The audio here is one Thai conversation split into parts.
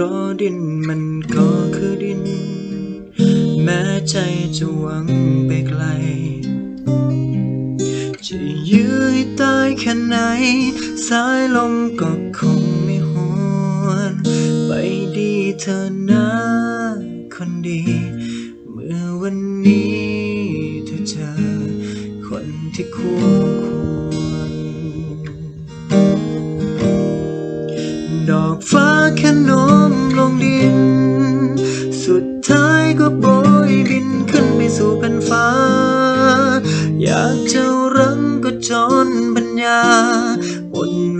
ราะดินมันก็คือดิน แม้ใจจะหวังไปไกล จะยื้อให้ตายแค่ไหน สายลมก็คงไม่หวนไปดีเธอนะคนดี เมื่อวันนี้เธอเจอคนที่คู่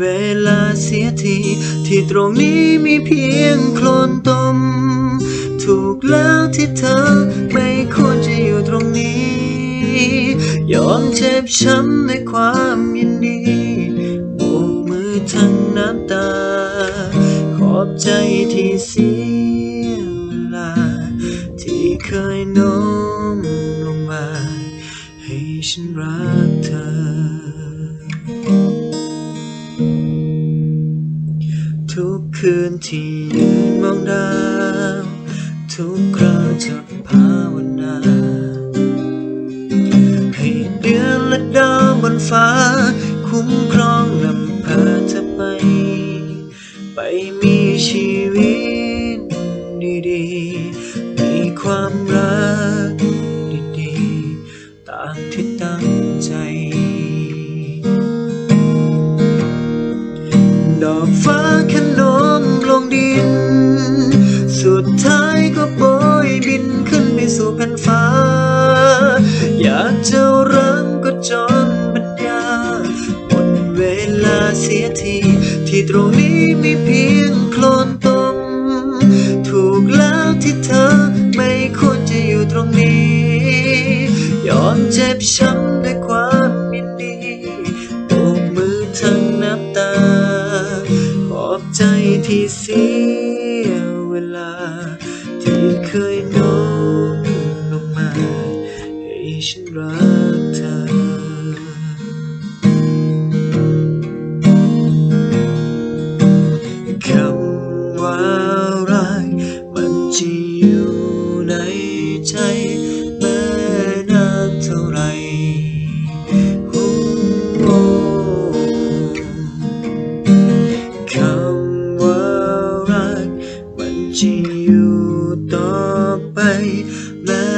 เวลาเสียที ที่ตรงนี้มีเพียงโคลนตม ถูกแล้วที่เธอไม่ควรจะอยู่ตรงนี้ ยอมเจ็บช้ำในความยินดีโบกมือทั้งน้ำตา ขอบใจที่เสียเวลา ที่เคยโน้มลงมา ให้ฉันรักเธอ คืนที่ยืนมองดาวทุกคราวจะภาวนา ให้เดือนและดาวบนฟ้า คุ้มครองนำพาเธอไป ไปมีชีวิต ที่ตรงนี้มีเพียงโคลนตม ถูกแล้วที่เธอไม่ควรจะอยู่ตรงนี้ ยอมเจ็บช้ำด้วยความยินดีโบกมือทั้งน้ำตา ขอบใจที่เสีย จะอยู่ต่อไปแม้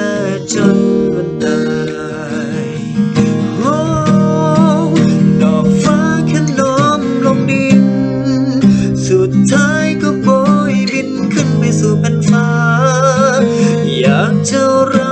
จนวันตายโอ้ดอกฟ้าแค่โน้มลงดิน สุดท้ายก็โบยบินขึ้นไปสู่แผ่นฟ้า อยากจะรัก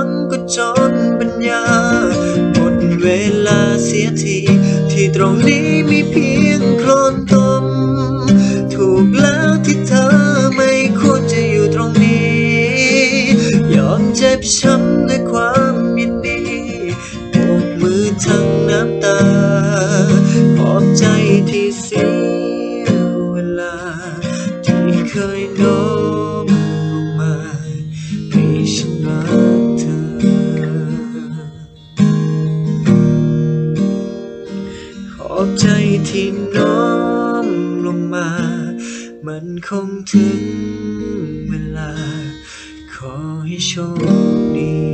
โน้มลงมาให้ฉันรักเธอ ขอบใจที่น้อมลงมา มันคงถึงเวลา ขอให้โชคดี